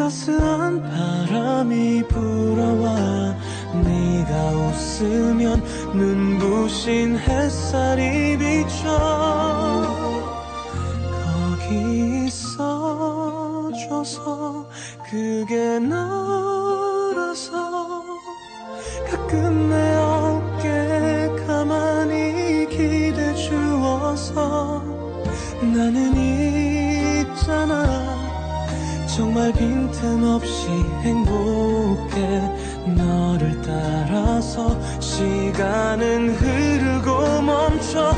따스한 바람이 불어와 네가 웃으면 눈부신 햇살이 비쳐 거기 있어줘서 그게 너라서 가끔 내 어깨 가만히 기대 주어서 나는 있잖아 정말 빈틈없이 행복해 너를 따라서 시간은 흐르고 멈춰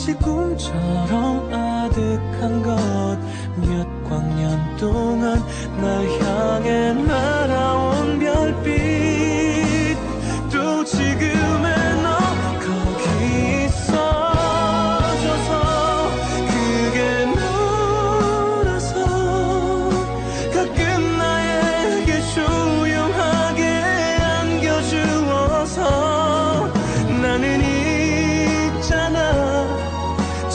왠지 꿈처럼 아득한 것. 몇 광년 동안 날 향해 날아온 별빛. 또 지금의 너 거기 있어줘서 그게 너라서 가끔 나에게 조용하게 안겨주어서 나는 있잖아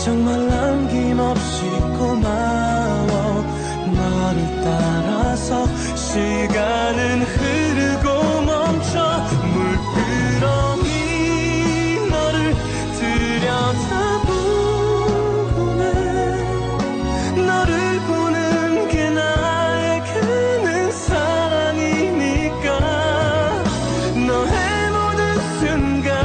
정말 남김없이 고마워. 너를 따라서 시간은 흐르고 멈춰 물끄러미 너를 들여다보고는 너를 보는 게 나에게는 사랑이니까. 너의 모든 순간